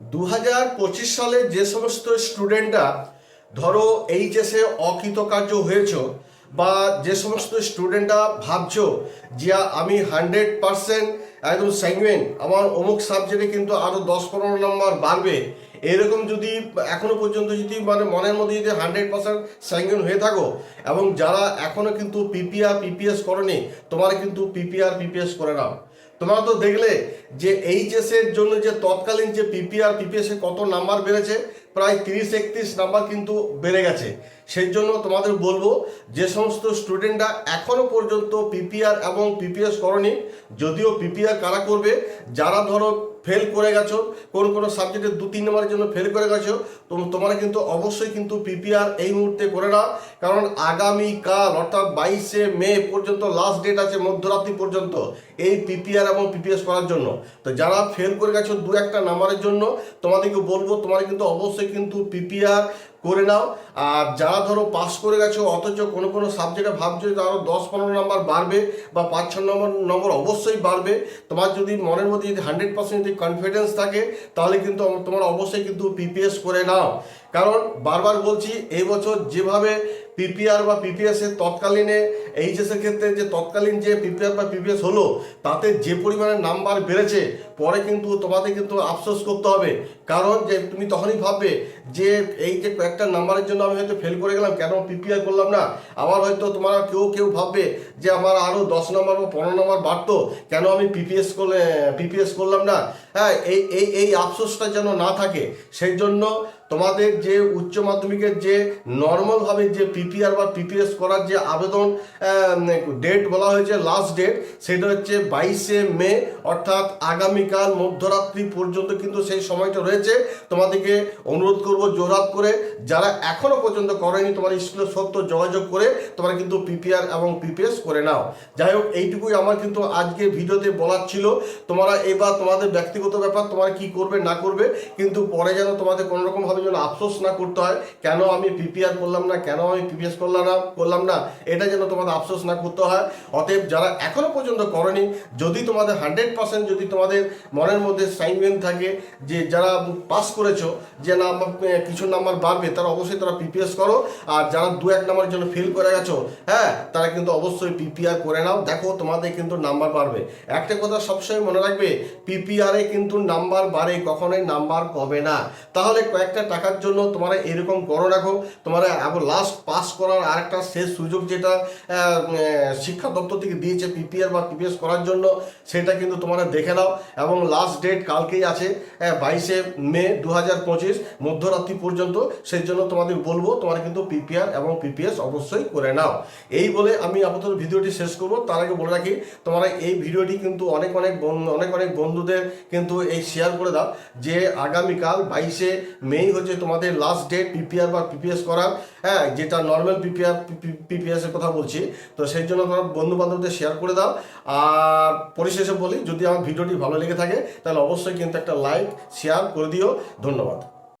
দু হাজার পঁচিশ সালে যে সমস্ত স্টুডেন্টরা, ধরো এইচএসে অকৃতকার্য হয়েছ, বা যে সমস্ত স্টুডেন্টরা ভাবছ যে আমি হান্ড্রেড পারসেন্ট একদম স্যাঙ্গুইন আমার অমুক সাবজেক্টে কিন্তু আরও দশ পনেরো নম্বর বাড়বে। এরকম যদি এখনও পর্যন্ত যদি মানে মনের মধ্যে যদি হান্ড্রেড পার্সেন্ট স্যাঙ্গুইন হয়ে থাকো, এবং যারা এখনও কিন্তু পিপিআর পিপিএস করনি, তোমার কিন্তু পিপিআর পিপিএস করে নাও। তোমরা তো দেখলে যে এইচএসের জন্য যে তৎকালীন যে পিপিআর পিপিএস কত নাম্বার বেড়েছে, প্রায় তিরিশ, একত্রিশ নাম্বার কিন্তু বেড়ে গেছে। সেই জন্য তোমাদের বলব যে সমস্ত স্টুডেন্টরা এখনও পর্যন্ত পিপিআর এবং পিপিএস করনি, যদিও পিপিআর কারা করবে, যারা ধরো ফেল করে গেছো, কোন কোনো সাবজেক্টে দু তিন নম্বরের জন্য ফেল করে গেছো, তো তোমরা কিন্তু অবশ্যই কিন্তু পিপিআর এই মুহূর্তে করে নাও। কারণ আগামীকাল, অর্থাৎ বাইশে মে পর্যন্ত লাস্ট ডেট আছে মধ্যরাত্রি পর্যন্ত এই পিপিআর এবং পিপিএস করার জন্য। তো যারা ফেল করে গেছো দু একটা নাম্বারের জন্য, তোমাদেরকে বলব, তোমার কিন্তু অবশ্যই কিন্তু পিপিআর করে নাও। আর যারা ধরো পাস করে গেছো, অথচ কোনো কোনো সাবজেক্টে ভাবছ যে আরও দশ পনেরো নম্বর বাড়বে বা পাঁচ ছ নম্বর নম্বর অবশ্যই বাড়বে, তোমার যদি মনের মধ্যে যদি হান্ড্রেড পার্সেন্ট যদি কনফিডেন্স থাকে, তাহলে কিন্তু তোমার অবশ্যই কিন্তু পিপিএস করে নাও। কারণ বারবার বলছি, এই বছর যেভাবে পিপিআর বা পিপিএসের তৎকালীনে এইচএসের ক্ষেত্রে যে তৎকালীন যে পিপিআর বা পিপিএস হলো, তাতে যে পরিমাণে নাম্বার বেড়েছে, পরে কিন্তু তোমাদের কিন্তু আফসোস করতে হবে। কারণ যে তুমি তখনই ভাববে যে এই যে কয়েকটা নাম্বারের জন্য আমি হয়তো ফেল করে গেলাম, কেন পিপিআর করলাম না? আবার হয়তো তোমরা কেউ কেউ ভাববে যে আমার আরও দশ নম্বর বা পনেরো নম্বর বাড়তো, কেন আমি পিপিএস করলে পিপিএস করলাম না? হ্যাঁ এই এই এই আফসোসটা যেন না থাকে, সেই জন্য তোমাদের যে উচ্চ মাধ্যমিকের যে নর্মালভাবে যে পিপিআর বা পিপিএস করার যে আবেদন ডেট বলা হয়েছে লাস্ট ডেট সেটা হচ্ছে বাইশে মে, অর্থাৎ আগামীকাল মধ্যরাত্রি পর্যন্ত কিন্তু সেই সময়টা রয়েছে। তোমাদেরকে অনুরোধ করব, জোরাত করে, যারা এখনও পর্যন্ত করেনি, তোমার স্কুলের সত্য যোগাযোগ করে, তোমরা কিন্তু পিপিআর এবং পিপিএস করে নাও। যাই হোক, এইটুকুই আমার কিন্তু আজকে ভিডিওতে বলার ছিল। তোমরা এবার তোমাদের ব্যক্তিগত ব্যাপার, তোমরা কি করবে, না করবে, কিন্তু পরে যেন তোমাদের কোনো রকম ভাবে যেন আফসোস না করতে হয়, কেন আমি পিপিআর করলাম না, কেন আমি পিপিএস করলাম না করলাম না, এটা যেন তোমাদের আফসোস না করতে হয়। অতএব যারা এখনও পর্যন্ত করেনি, যদি তোমাদের হান্ড্রেড পার্সেন্ট যদি তোমাদের মনের মধ্যে সাইনমেন্ট থাকে, যে যারা পাস করেছ, যে না কিছু নাম্বার বাড়বে, তারা অবশ্যই তারা পিপিএস করো। আর যারা দু এক নাম্বারের জন্য ফেল করে গেছো হ্যাঁ তারা কিন্তু অবশ্যই পিপিআর করে নাও। দেখো, তোমাদের কিন্তু নাম্বার বাড়বে। একটা কথা সবসময় মনে রাখবে পিপিআরে কিন্তু নাম্বার বাড়ে, কখনোই নাম্বার কমে না। তাহলে কয়েকটা টাকার জন্য তোমরা এরকম করো রাখো তোমরা লাস্ট পাস করার আরেকটা শেষ সুযোগ যেটা শিক্ষা দপ্তর থেকে দিয়েছে পিপিআর বা পিপিএস করার জন্য, সেটা কিন্তু তোমরা দেখে নাও। এবং লাস্ট ডেট কালকেই আছে বাইশে মে দু হাজার পঁচিশ মধ্যরাত্রি পর্যন্ত, সেই জন্য তোমাদের বলব, তোমরা কিন্তু পিপিআর এবং পিপিএস অবশ্যই করে নাও। এই বলে আমি আপাতত ভিডিওটি শেষ করব। তার আগে বলে রাখি, তোমরা এই ভিডিওটি কিন্তু অনেক অনেক অনেক অনেক বন্ধুদের কিন্তু এই শেয়ার করে দাও, যে আগামীকাল বাইশে মেই হচ্ছে তোমাদের লাস্ট ডেট পিপিআর বা পিপিএস করার। হ্যাঁ যেটা নর্মাল পিপিআর পিপিএস এর কথা বলছি, তো সেই জন্য তোমার বন্ধু বান্ধবদের শেয়ার করে দাও। আর পরিশেষে বলি, যদি আমার ভিডিওটি ভালো লেগে থাকে, তাহলে অবশ্যই কিন্তু একটা লাইক শেয়ার করে দিও। ধন্যবাদ।